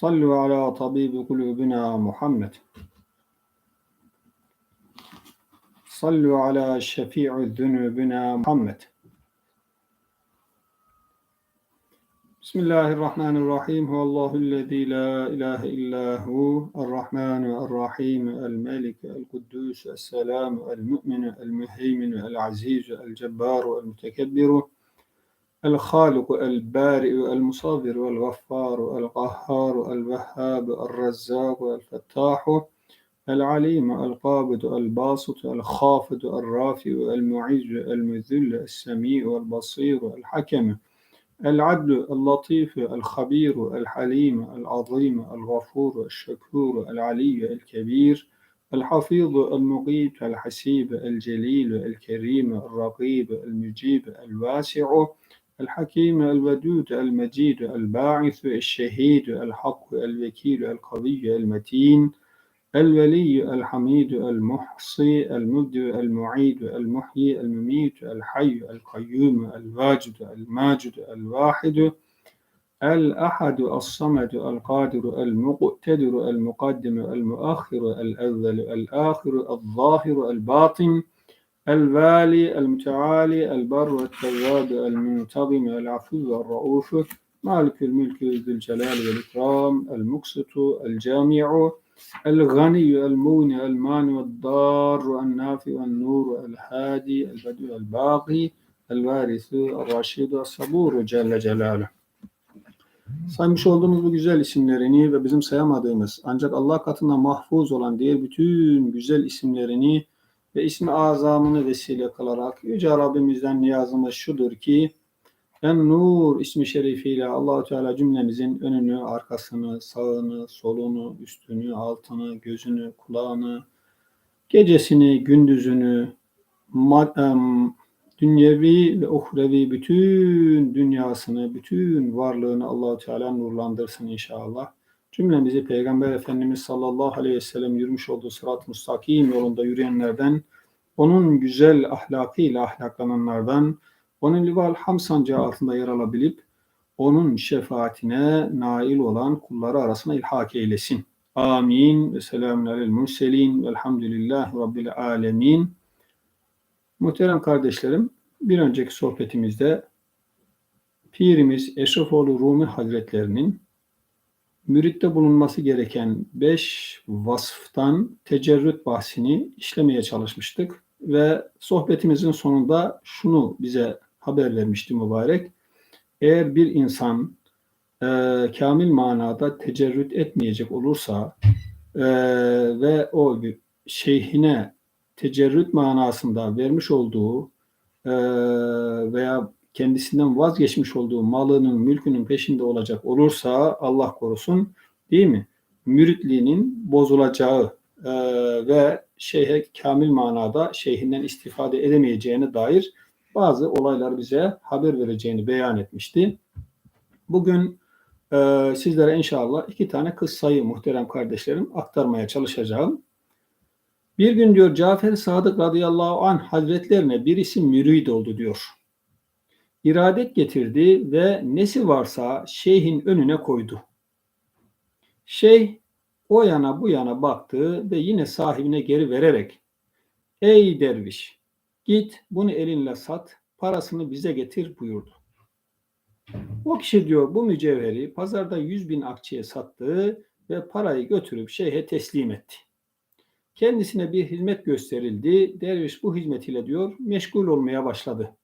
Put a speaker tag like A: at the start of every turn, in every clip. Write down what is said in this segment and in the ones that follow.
A: صلوا على طبيب قلوبنا محمد. صلوا على شفيع ذنوبنا محمد. بسم الله الرحمن الرحيم. هو الله الذي لا إله إلا هو الرحمن الرحيم الملك القدوس السلام المؤمن المهيمن العزيز الجبار المتكبر. الخالق البارئ المصور والغفار القهار الوهاب الرزاق الفتاح العليم القابض الباسط الخافض الرافع المعز المذل السميع البصير الحكم العدل اللطيف الخبير الحليم العظيم الغفور الشكور العلي الكبير الحفيظ المقيت الحسيب الجليل الكريم الرقيب المجيب الواسع الحكيم الودود المجيد الباعث الشهيد الحق الوكيل القوي المتين الولي الحميد المحصي المبدع المعيد المحيي المميت الحي القيوم الواجد الماجد الواحد الأحد الصمد القادر المقتدر المقدم المؤخر الأول الآخر الظاهر الباطن الوالي المتعالي البر التواب المنتظم العفو الرؤوف مالك الملك ذو الجلال والإكرام المقسط الجامع الغني المغني المانع الضار النافع النور الهادي البديع الباقي الوارث الرشيد الصبور Celle Celaluhu. Saymış olduğumuz bu güzel isimlerini ve bizim sayamadığımız ancak Allah katında mahfuz olan diğer bütün güzel isimlerini ve ismi azamını vesile kılarak Yüce Rabbimizden niyazımız şudur ki En Nur ismi şerifiyle Allahu Teala cümlemizin önünü, arkasını, sağını, solunu, üstünü, altını, gözünü, kulağını, gecesini, gündüzünü, dünyevi ve uhrevi bütün dünyasını, bütün varlığını Allahu Teala nurlandırsın inşallah. Cümlemizi Peygamber Efendimiz sallallahu aleyhi ve sellem yürümüş olduğu sırat-ı müstakim yolunda yürüyenlerden, onun güzel ahlakıyla ahlaklananlardan, onun lival ham sancağı altında yer alabilip, onun şefaatine nail olan kulları arasına ilhak eylesin. Amin. Ve selamun aleyhi murselin. Velhamdülillahi Rabbil alemin. Muhterem kardeşlerim, bir önceki sohbetimizde Pirimiz Eşrefoğlu Rumi Hazretlerinin müritte bulunması gereken beş vasıftan tecerrüt bahsini işlemeye çalışmıştık ve sohbetimizin sonunda şunu bize haber vermişti mübarek. Eğer bir insan e, kamil manada tecerrüt etmeyecek olursa e, ve o şeyhine tecerrüt manasında vermiş olduğu e, veya kendisinden vazgeçmiş olduğu malının, mülkünün peşinde olacak olursa Allah korusun değil mi? Müritliğinin bozulacağı e, ve şeyhe kamil manada şeyhinden istifade edemeyeceğine dair bazı olaylar bize haber vereceğini beyan etmişti. Bugün e, sizlere inşallah iki tane kıssayı muhterem kardeşlerim aktarmaya çalışacağım. Bir gün diyor Cafer Sadık radıyallahu anh hazretlerine birisi mürid oldu diyor. İradet getirdi ve nesi varsa şeyhin önüne koydu. Şeyh o yana bu yana baktı ve yine sahibine geri vererek Ey derviş git bunu elinle sat parasını bize getir buyurdu. O kişi diyor bu mücevheri pazarda 100 bin akçeye sattı ve parayı götürüp şeyhe teslim etti. Kendisine bir hizmet gösterildi. Derviş bu hizmetiyle diyor meşgul olmaya başladı.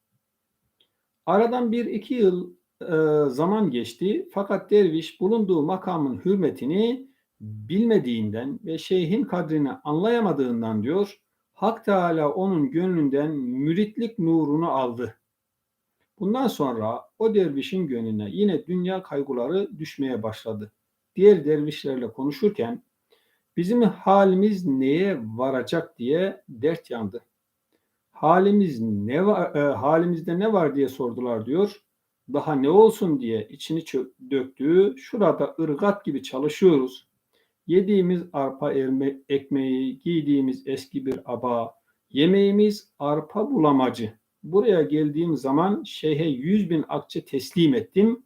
A: Aradan bir iki yıl e, zaman geçti fakat derviş bulunduğu makamın hürmetini bilmediğinden ve şeyhin kadrini anlayamadığından diyor Hak Teala onun gönlünden müritlik nurunu aldı. Bundan sonra o dervişin gönlüne yine dünya kaygıları düşmeye başladı. Diğer dervişlerle konuşurken Bizim halimiz neye varacak diye dert yandı. Halimiz ne var, e, halimizde ne var diye sordular diyor. Daha ne olsun diye içini döktüğü şurada ırgat gibi çalışıyoruz. Yediğimiz arpa erme, ekmeği, giydiğimiz eski bir aba, yemeğimiz arpa bulamacı. Buraya geldiğim zaman şeyhe yüz bin akçe teslim ettim.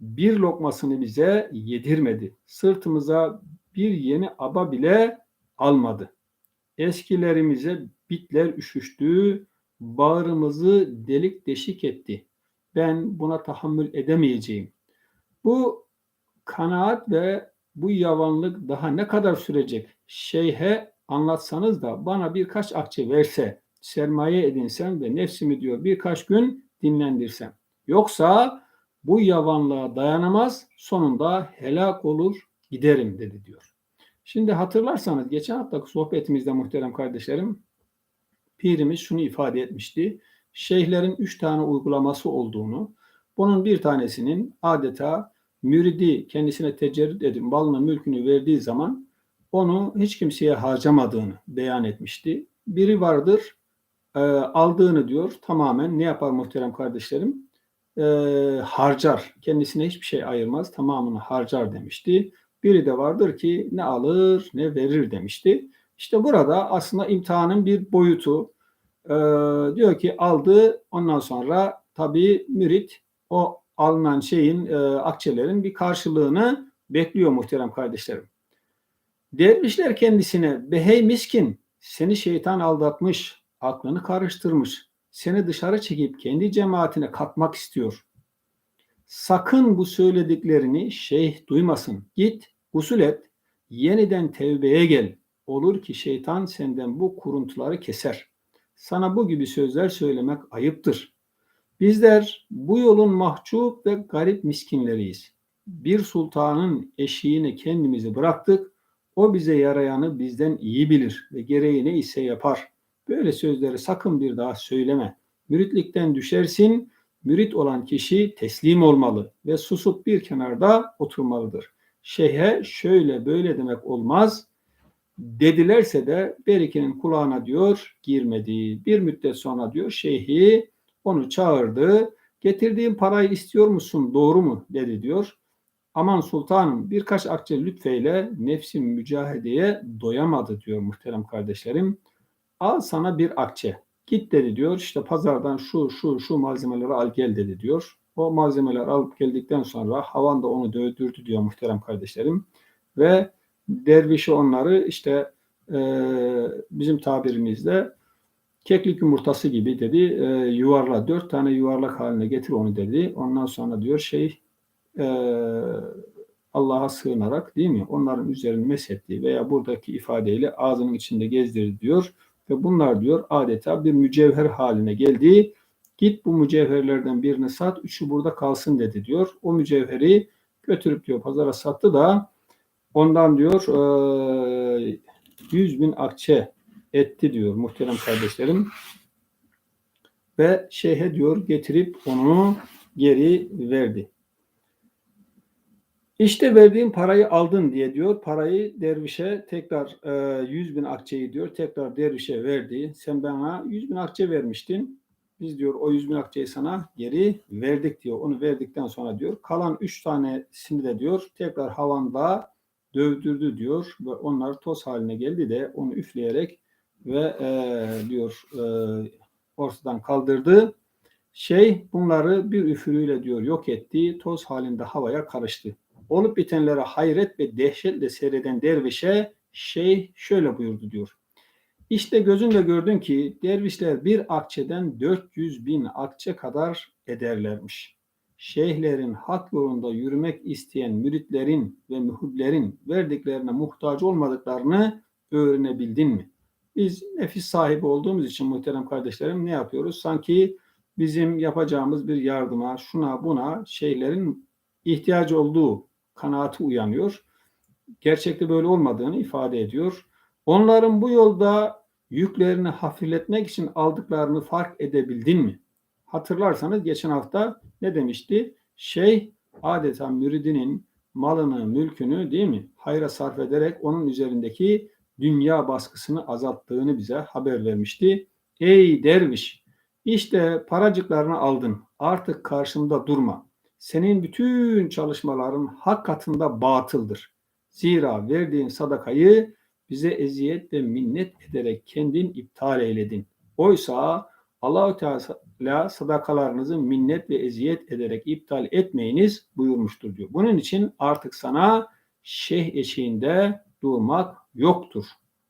A: Bir lokmasını bize yedirmedi. Sırtımıza bir yeni aba bile almadı. Eskilerimize bitler üşüştü, bağrımızı delik deşik etti. Ben buna tahammül edemeyeceğim. Bu kanaat ve bu yavanlık daha ne kadar sürecek? Şeyhe anlatsanız da bana birkaç akçe verse, sermaye edinsem ve nefsimi diyor birkaç gün dinlendirsem. Yoksa bu yavanlığa dayanamaz, sonunda helak olur, giderim dedi diyor. Şimdi hatırlarsanız geçen haftaki sohbetimizde muhterem kardeşlerim, pirimiz şunu ifade etmişti. Şeyhlerin üç tane uygulaması olduğunu, bunun bir tanesinin adeta müridi kendisine tecerrüt edip malını mülkünü verdiği zaman onu hiç kimseye harcamadığını beyan etmişti. Biri vardır e, aldığını diyor tamamen ne yapar muhterem kardeşlerim? E, harcar. Kendisine hiçbir şey ayırmaz. Tamamını harcar demişti. Biri de vardır ki ne alır ne verir demişti. İşte burada aslında imtihanın bir boyutu. E, diyor ki aldı ondan sonra tabii mürit o alınan şeyin e, akçelerin bir karşılığını bekliyor muhterem kardeşlerim. Dervişler kendisine behey miskin seni şeytan aldatmış, aklını karıştırmış, seni dışarı çekip kendi cemaatine katmak istiyor. Sakın bu söylediklerini şeyh duymasın. Git, usul et, yeniden tevbeye gel. Olur ki şeytan senden bu kuruntuları keser. Sana bu gibi sözler söylemek ayıptır. Bizler bu yolun mahcup ve garip miskinleriyiz. Bir sultanın eşiğine kendimizi bıraktık. O bize yarayanı bizden iyi bilir ve gereği ne ise yapar. Böyle sözleri sakın bir daha söyleme. Müritlikten düşersin. Mürit olan kişi teslim olmalı ve susup bir kenarda oturmalıdır. Şeyhe şöyle böyle demek olmaz. Dedilerse de Beriki'nin kulağına diyor girmedi. Bir müddet sonra diyor şeyhi onu çağırdı. Getirdiğim parayı istiyor musun? Doğru mu? dedi diyor. Aman sultanım birkaç akçe lütfeyle nefsim mücahedeye doyamadı diyor muhterem kardeşlerim. Al sana bir akçe. Git dedi diyor. İşte pazardan şu şu şu malzemeleri al gel dedi diyor. O malzemeler alıp geldikten sonra havan da onu dövdürdü diyor muhterem kardeşlerim. Ve dervişi onları işte e, bizim tabirimizde keklik yumurtası gibi dedi e, yuvarla dört tane yuvarlak haline getir onu dedi. Ondan sonra diyor şey e, Allah'a sığınarak değil mi? Onların üzerine meshettiği veya buradaki ifadeyle ağzının içinde gezdirdi diyor. Ve bunlar diyor adeta bir mücevher haline geldi. Git bu mücevherlerden birini sat, üçü burada kalsın dedi diyor. O mücevheri götürüp diyor pazara sattı da ondan diyor e, 100 bin akçe etti diyor muhterem kardeşlerim. Ve şeyhe diyor getirip onu geri verdi. İşte verdiğim parayı aldın diye diyor. Parayı dervişe tekrar e, 100 bin akçeyi diyor tekrar dervişe verdi. Sen bana 100 bin akçe vermiştin. Biz diyor o 100 bin akçeyi sana geri verdik diyor. Onu verdikten sonra diyor kalan 3 tanesini de diyor tekrar havanda dövdürdü diyor ve onlar toz haline geldi de onu üfleyerek ve e, diyor e, ortadan kaldırdı. Şey bunları bir üfürüyle diyor yok etti. Toz halinde havaya karıştı. Olup bitenlere hayret ve dehşetle seyreden dervişe şey şöyle buyurdu diyor. İşte gözünle gördün ki dervişler bir akçeden 400 bin akçe kadar ederlermiş. Şeyhlerin hak yolunda yürümek isteyen müritlerin ve mühiblerin verdiklerine muhtaç olmadıklarını öğrenebildin mi? Biz nefis sahibi olduğumuz için muhterem kardeşlerim ne yapıyoruz? Sanki bizim yapacağımız bir yardıma, şuna buna şeylerin ihtiyacı olduğu kanaati uyanıyor. Gerçekte böyle olmadığını ifade ediyor. Onların bu yolda yüklerini hafifletmek için aldıklarını fark edebildin mi? Hatırlarsanız geçen hafta ne demişti? Şey adeta müridinin malını, mülkünü değil mi? Hayra sarf ederek onun üzerindeki dünya baskısını azalttığını bize haber vermişti. Ey derviş, işte paracıklarını aldın. Artık karşımda durma. Senin bütün çalışmaların hak katında batıldır. Zira verdiğin sadakayı bize eziyet ve minnet ederek kendin iptal eyledin. Oysa Allahü Teala sadakalarınızı minnet ve eziyet ederek iptal etmeyiniz buyurmuştur diyor. Bunun için artık sana şeyh eşiğinde durmak yoktur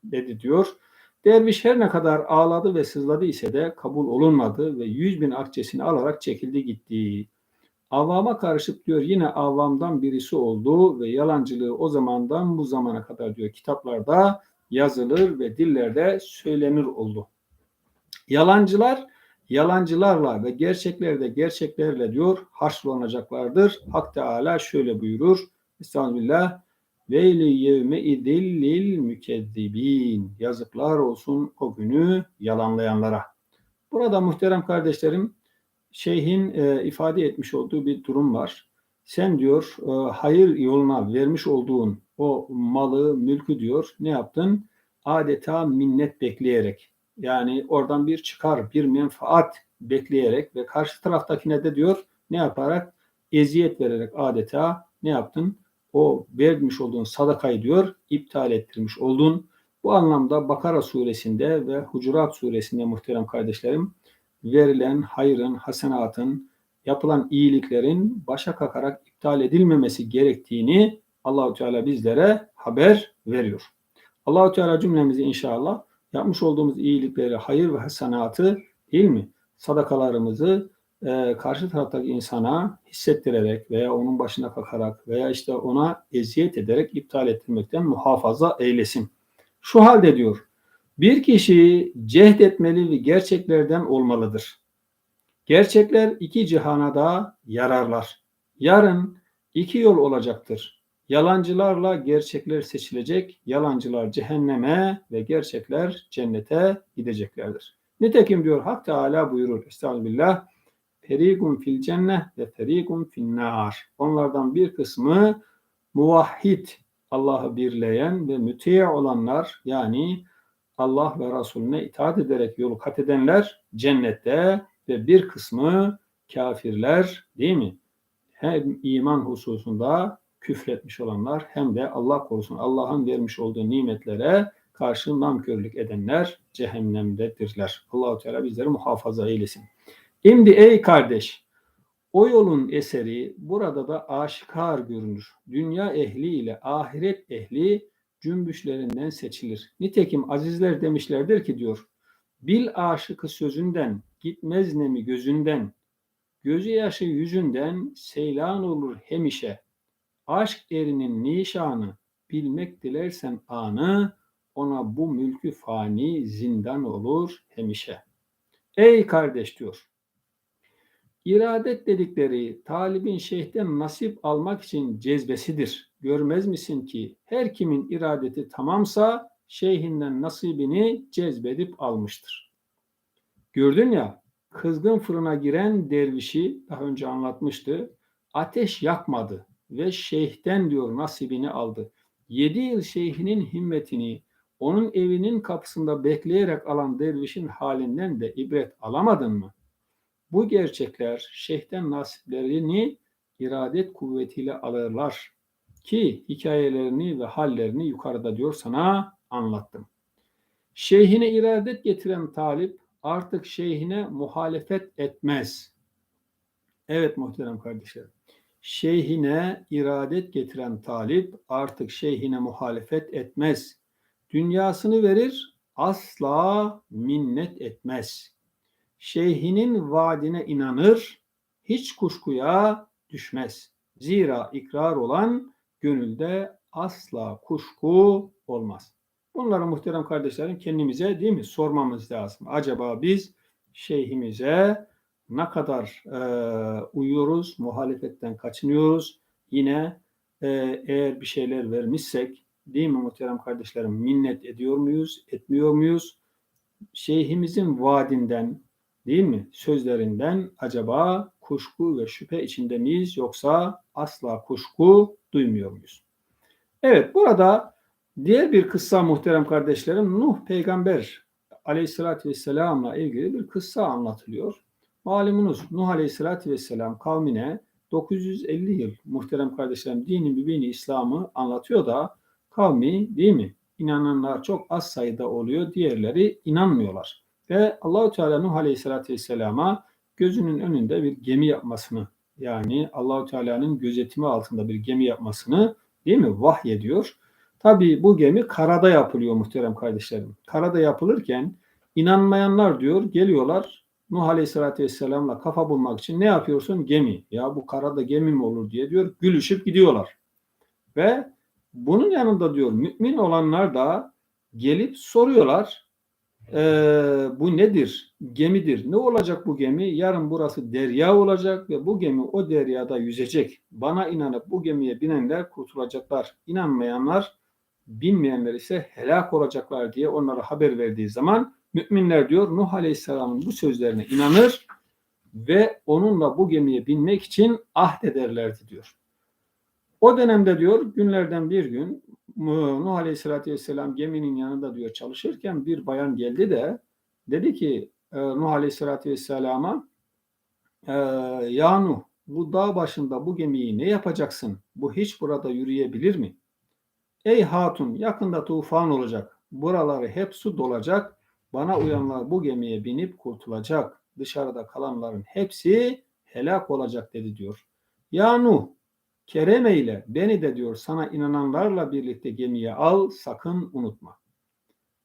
A: dedi diyor. Derviş her ne kadar ağladı ve sızladı ise de kabul olunmadı ve yüz bin akçesini alarak çekildi gitti. Avvama karışıp diyor yine avvamdan birisi oldu ve yalancılığı o zamandan bu zamana kadar diyor kitaplarda yazılır ve dillerde söylenir oldu. Yalancılar yalancılarla ve gerçekler de gerçeklerle diyor haşlanacaklardır. Hak Teala şöyle buyurur. Estağfirullah. Veyli yevme idillil mükezzibin. Yazıklar olsun o günü yalanlayanlara. Burada muhterem kardeşlerim şeyhin e, ifade etmiş olduğu bir durum var. Sen diyor e, hayır yoluna vermiş olduğun o malı, mülkü diyor ne yaptın? Adeta minnet bekleyerek yani oradan bir çıkar, bir menfaat bekleyerek ve karşı taraftakine de diyor ne yaparak eziyet vererek adeta ne yaptın? O vermiş olduğun sadakayı diyor iptal ettirmiş oldun. Bu anlamda Bakara suresinde ve Hucurat suresinde muhterem kardeşlerim verilen hayrın, hasenatın, yapılan iyiliklerin başa kakarak iptal edilmemesi gerektiğini Allahu Teala bizlere haber veriyor. Allahu Teala cümlemizi inşallah yapmış olduğumuz iyilikleri, hayır ve hasenatı değil mi? Sadakalarımızı e, karşı taraftaki insana hissettirerek veya onun başına kakarak veya işte ona eziyet ederek iptal ettirmekten muhafaza eylesin. Şu halde diyor, bir kişi cehd etmeli ve gerçeklerden olmalıdır. Gerçekler iki cihana da yararlar. Yarın iki yol olacaktır. Yalancılarla gerçekler seçilecek, yalancılar cehenneme ve gerçekler cennete gideceklerdir. Nitekim diyor Hak Teala buyurur. Estağfirullah. Ferikun fil cennet ve ferikun fil nar. Onlardan bir kısmı muvahhid, Allah'ı birleyen ve müti olanlar yani Allah ve Resulüne itaat ederek yolu kat edenler cennette ve bir kısmı kafirler değil mi? Hem iman hususunda küfretmiş olanlar hem de Allah korusun Allah'ın vermiş olduğu nimetlere karşı namkörlük edenler cehennemdedirler. Allahu Teala bizleri muhafaza eylesin. Şimdi ey kardeş, o yolun eseri burada da aşikar görünür. Dünya ehli ile ahiret ehli cümbüşlerinden seçilir. Nitekim azizler demişlerdir ki diyor, bil aşıkı sözünden, gitmez nemi gözünden, gözü yaşı yüzünden seylan olur hemişe. Aşk erinin nişanı, bilmek dilersen anı, ona bu mülkü fani zindan olur hemişe. Ey kardeş diyor, İradet dedikleri talibin şeyhten nasip almak için cezbesidir. Görmez misin ki her kimin iradeti tamamsa şeyhinden nasibini cezbedip almıştır. Gördün ya kızgın fırına giren dervişi daha önce anlatmıştı. Ateş yakmadı ve şeyhten diyor nasibini aldı. Yedi yıl şeyhinin himmetini onun evinin kapısında bekleyerek alan dervişin halinden de ibret alamadın mı? Bu gerçekler şeyhten nasiplerini iradet kuvvetiyle alırlar ki hikayelerini ve hallerini yukarıda diyor sana anlattım. Şeyhine iradet getiren talip artık şeyhine muhalefet etmez. Evet muhterem kardeşlerim. Şeyhine iradet getiren talip artık şeyhine muhalefet etmez. Dünyasını verir, asla minnet etmez şeyhinin vaadine inanır, hiç kuşkuya düşmez. Zira ikrar olan gönülde asla kuşku olmaz. Bunları muhterem kardeşlerim kendimize değil mi sormamız lazım. Acaba biz şeyhimize ne kadar e, uyuyoruz, muhalefetten kaçınıyoruz. Yine e, eğer bir şeyler vermişsek değil mi muhterem kardeşlerim minnet ediyor muyuz, etmiyor muyuz? Şeyhimizin vaadinden, değil mi? Sözlerinden acaba kuşku ve şüphe içinde miyiz yoksa asla kuşku duymuyor muyuz? Evet burada diğer bir kıssa muhterem kardeşlerim Nuh peygamber aleyhissalatü vesselamla ilgili bir kıssa anlatılıyor. Malumunuz Nuh aleyhissalatü vesselam kavmine 950 yıl muhterem kardeşlerim dini mübini İslam'ı anlatıyor da kavmi değil mi? İnananlar çok az sayıda oluyor. Diğerleri inanmıyorlar. Ve Allahu Teala Nuh Aleyhisselatü Vesselam'a gözünün önünde bir gemi yapmasını yani Allahu Teala'nın gözetimi altında bir gemi yapmasını değil mi vahyediyor. Tabii bu gemi karada yapılıyor muhterem kardeşlerim. Karada yapılırken inanmayanlar diyor geliyorlar Nuh Aleyhisselatü Vesselam'la kafa bulmak için ne yapıyorsun? Gemi. Ya bu karada gemi mi olur diye diyor gülüşüp gidiyorlar. Ve bunun yanında diyor mümin olanlar da gelip soruyorlar e, bu nedir? Gemidir. Ne olacak bu gemi? Yarın burası derya olacak ve bu gemi o deryada yüzecek. Bana inanıp bu gemiye binenler kurtulacaklar. İnanmayanlar, binmeyenler ise helak olacaklar diye onlara haber verdiği zaman müminler diyor Nuh Aleyhisselam'ın bu sözlerine inanır ve onunla bu gemiye binmek için ahdederlerdi diyor. O dönemde diyor günlerden bir gün Nuh Aleyhisselatü Vesselam geminin yanında diyor çalışırken bir bayan geldi de dedi ki e, Nuh Aleyhisselatü Vesselam'a e, ya Nuh bu dağ başında bu gemiyi ne yapacaksın? Bu hiç burada yürüyebilir mi? Ey hatun yakında tufan olacak. Buraları hep su dolacak. Bana uyanlar bu gemiye binip kurtulacak. Dışarıda kalanların hepsi helak olacak dedi diyor. Ya Nuh Kerem eyle beni de diyor sana inananlarla birlikte gemiye al sakın unutma.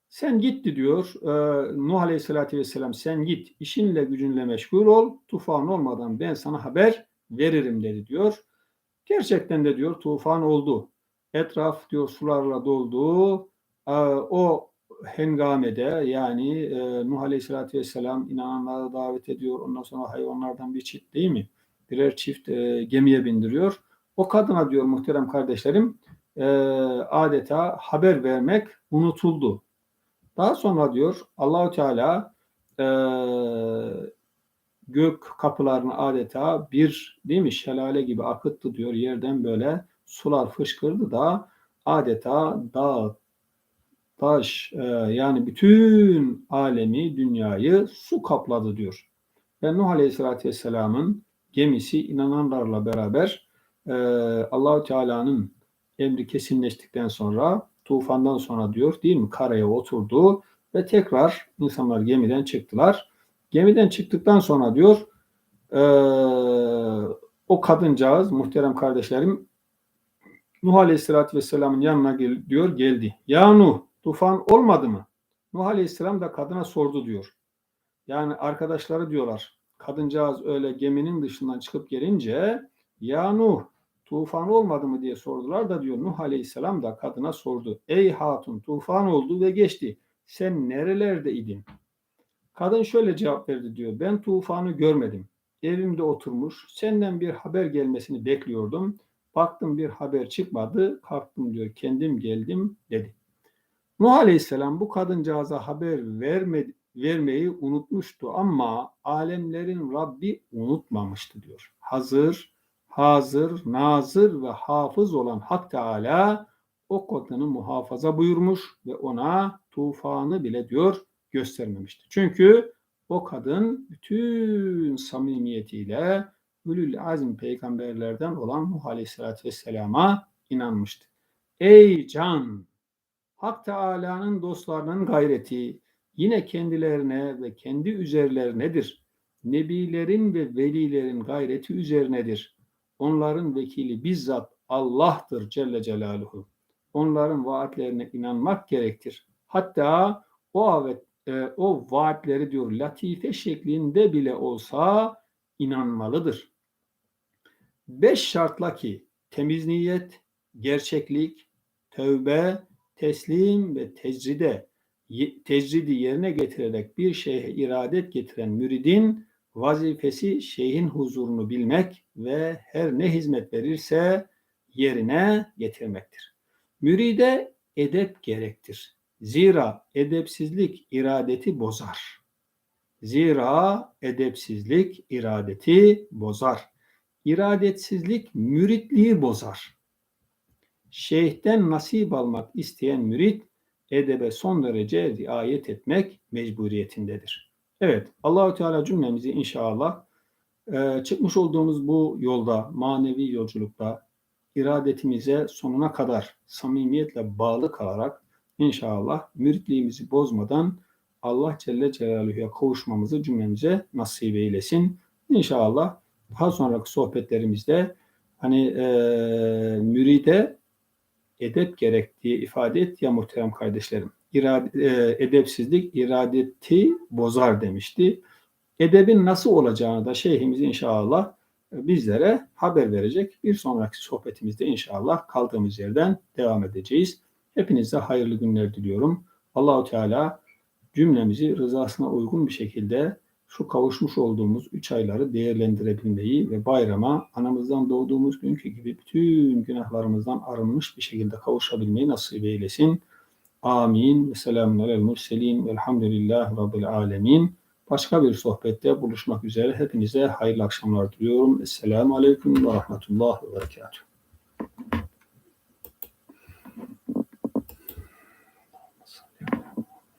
A: Sen gitti diyor e, Nuh Aleyhisselatü Vesselam sen git işinle gücünle meşgul ol tufan olmadan ben sana haber veririm dedi diyor. Gerçekten de diyor tufan oldu. Etraf diyor sularla doldu. E, o hengamede yani e, Nuh Aleyhisselatü Vesselam inananlara davet ediyor. Ondan sonra hayvanlardan bir çift değil mi? Birer çift e, gemiye bindiriyor. O kadına diyor muhterem kardeşlerim e, adeta haber vermek unutuldu. Daha sonra diyor Allahü Teala e, gök kapılarını adeta bir değil mi şelale gibi akıttı diyor yerden böyle sular fışkırdı da adeta dağ taş e, yani bütün alemi dünyayı su kapladı diyor. Ve Nuh Aleyhisselatü Vesselam'ın gemisi inananlarla beraber e, Allahü Teala'nın emri kesinleştikten sonra tufandan sonra diyor değil mi karaya oturdu ve tekrar insanlar gemiden çıktılar. Gemiden çıktıktan sonra diyor e, o kadıncağız muhterem kardeşlerim Nuh Aleyhisselatü Vesselam'ın yanına gel, diyor geldi. Ya Nuh tufan olmadı mı? Nuh Aleyhisselam da kadına sordu diyor. Yani arkadaşları diyorlar kadıncağız öyle geminin dışından çıkıp gelince ya Nuh tufan olmadı mı diye sordular da diyor Nuh Aleyhisselam da kadına sordu. Ey hatun tufan oldu ve geçti. Sen nerelerde idin? Kadın şöyle cevap verdi diyor. Ben tufanı görmedim. Evimde oturmuş. Senden bir haber gelmesini bekliyordum. Baktım bir haber çıkmadı. Kalktım diyor. Kendim geldim dedi. Nuh Aleyhisselam bu kadıncağıza haber vermedi, vermeyi unutmuştu ama alemlerin Rabbi unutmamıştı diyor. Hazır, hazır, nazır ve hafız olan Hak Teala o kadını muhafaza buyurmuş ve ona tufanı bile diyor göstermemişti. Çünkü o kadın bütün samimiyetiyle Ülül Azim peygamberlerden olan Nuh Aleyhisselatü Vesselam'a inanmıştı. Ey can! Hak Teala'nın dostlarının gayreti yine kendilerine ve kendi üzerlerinedir. Nebilerin ve velilerin gayreti üzerinedir. Onların vekili bizzat Allah'tır Celle Celaluhu. Onların vaatlerine inanmak gerektir. Hatta o avet, e, o vaatleri diyor latife şeklinde bile olsa inanmalıdır. Beş şartla ki temiz niyet, gerçeklik, tövbe, teslim ve tecride tecridi yerine getirerek bir şeyhe iradet getiren müridin vazifesi şeyhin huzurunu bilmek ve her ne hizmet verirse yerine getirmektir. Müride edep gerektir. Zira edepsizlik iradeti bozar. Zira edepsizlik iradeti bozar. İradetsizlik müritliği bozar. Şeyhten nasip almak isteyen mürit edebe son derece riayet etmek mecburiyetindedir. Evet, Allahü Teala cümlemizi inşallah e, çıkmış olduğumuz bu yolda, manevi yolculukta iradetimize sonuna kadar samimiyetle bağlı kalarak inşallah müritliğimizi bozmadan Allah Celle Celaluhu'ya kavuşmamızı cümlemize nasip eylesin. İnşallah daha sonraki sohbetlerimizde hani e, müride edep gerektiği ifade et ya muhterem kardeşlerim. İrade, e, edepsizlik iradeti bozar demişti. Edebin nasıl olacağını da şeyhimiz inşallah e, bizlere haber verecek. Bir sonraki sohbetimizde inşallah kaldığımız yerden devam edeceğiz. Hepinize hayırlı günler diliyorum. Allahu Teala cümlemizi rızasına uygun bir şekilde şu kavuşmuş olduğumuz üç ayları değerlendirebilmeyi ve bayrama anamızdan doğduğumuz günkü gibi bütün günahlarımızdan arınmış bir şekilde kavuşabilmeyi nasip eylesin. Amin. Ve selamun alel murselin. Velhamdülillahi Rabbil alemin. Başka bir sohbette buluşmak üzere hepinize hayırlı akşamlar diliyorum. Esselamu Aleyküm ve Rahmetullah ve Berekatuhu.